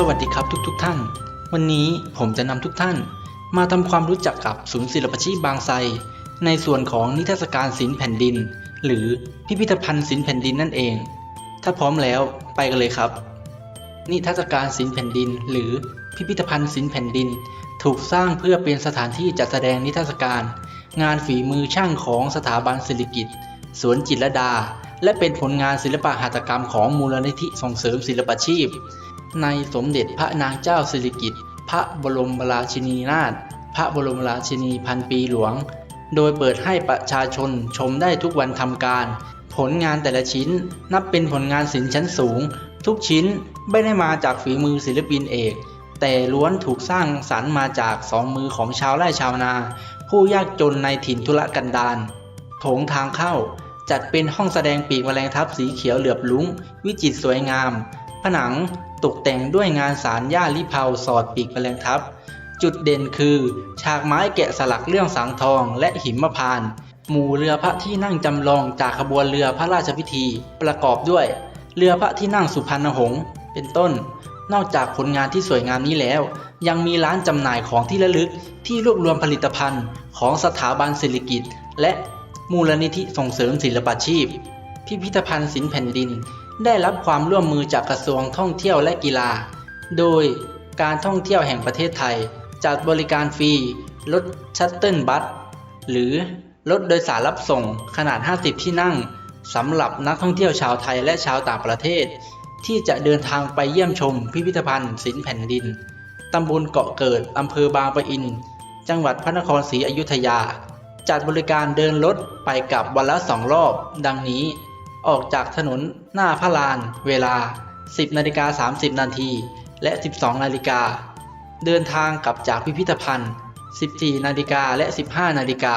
สวัสดีครับทุกๆทท่าน วันนี้ผมจะนำทุกท่าน มาทำความรู้จักกับศูนย์ศิลปชีพบางไทรในส่วนของนิทรรศการศิลป์แผ่นดิน หรือพิพิธภัณฑ์ศิลป์แผ่นดินนั่นเอง ถ้าพร้อมแล้วไปกันเลยครับ นิทรรศการศิลป์แผ่นดิน หรือพิพิธภัณฑ์ศิลป์แผ่นดิน ถูกสร้างเพื่อเป็นสถานที่จัดแสดงนิทรรศการ งานฝีมือช่างของสถาบันศิริกิตสวนจิตรดา และเป็นผลงานศิลปะหัตถกรรมของมูลนิธิส่งเสริมศิลปาชีพ ในสมเด็จพระนางเจ้าสิริกิติ์พระบรมราชินีนาถพระบรมราชินีพันปีหลวง โดยเปิดให้ประชาชนชมได้ทุกวันทำการ ผลงานแต่ละชิ้นนับเป็นผลงานศิลป์ชั้นสูง ทุกชิ้นไม่ได้มาจากฝีมือศิลปินเอกแต่ล้วนถูกสร้างสรรค์มาจากสองมือของชาวไร่ชาวนา ผู้ยากจนในถิ่นทุรกันดารโถงทางเข้า จัดเป็นห้องแสดงปีกแมลงทับสีเขียวเหลือบลุ้ง วิจิตรสวยงาม ผนังตกแต่งด้วยงานสารย่าลิเผาสอดปีกแมลงทับ จุดเด่นคือ ฉากไม้แกะสลักเรื่องสังทองและหิมพานหมู่เรือพระที่นั่งจำลองจากขบวนเรือพระราชพิธีประกอบด้วย เรือพระที่นั่งสุพรรณหงษ์เป็นต้น นอกจากผลงานที่สวยงามนี้แล้ว ยังมีร้านจำหน่ายของที่ระลึกที่รวบรวมผลิตภัณฑ์ของสถาบันศิริกิตและ มูลนิธิส่งเสริมศิลปาชีพ พิพิธภัณฑ์ศิลป์แผ่นดิน ได้รับความร่วมมือจากกระทรวงท่องเที่ยวและกีฬา โดยการท่องเที่ยวแห่งประเทศไทย จัดบริการฟรีรถชัตเติลบัสหรือรถโดยสารรับส่งขนาด 50 ที่นั่งสำหรับนักท่องเที่ยวชาวไทยและชาวต่างประเทศ ที่จะเดินทางไปเยี่ยมชมพิพิธภัณฑ์ศิลป์แผ่นดิน ตำบลเกาะเกิด อำเภอบางปะอิน จังหวัดพระนครศรีอยุธยา จัดบริการเดินรถไปกลับวันละสองรอบ ดังนี้ ออกจากถนนหน้าพระลาน เวลา 10นาฬิกา30 นาทีและ 12นาฬิกา เดินทางกลับจากพิพิธภัณฑ์ 14นาฬิกาและ 15นาฬิกา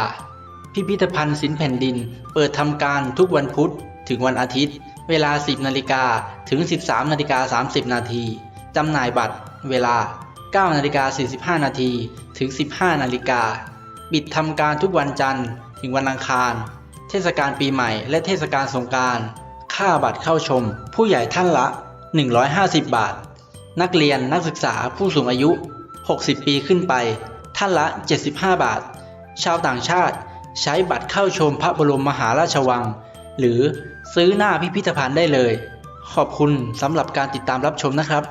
พิพิธภัณฑ์ศิลป์แผ่นดิน เปิดทำการทุกวันพุธถึงวันอาทิตย์ เวลา 10นาฬิกาถึง 13นาฬิกา30 นาทีจำหน่ายบัตร เวลา 9นาฬิกา45 นาทีถึง 15นาฬิกา ปิดทำการทุกวันจันทร์ ถึงวันอังคาร เทศกาลปีใหม่ และเทศกาลสงการ ค่าบัตรเข้าชม ผู้ใหญ่ท่านละ 150 บาท นักเรียนนักศึกษาผู้สูงอายุ 60 ปีขึ้นไป ท่านละ 75 บาท ชาวต่างชาติใช้บัตรเข้าชมพระบรมมหาราชวัง หรือซื้อหน้าพิพิธภัณฑ์ได้เลย ขอบคุณสำหรับการติดตามรับชมนะครับ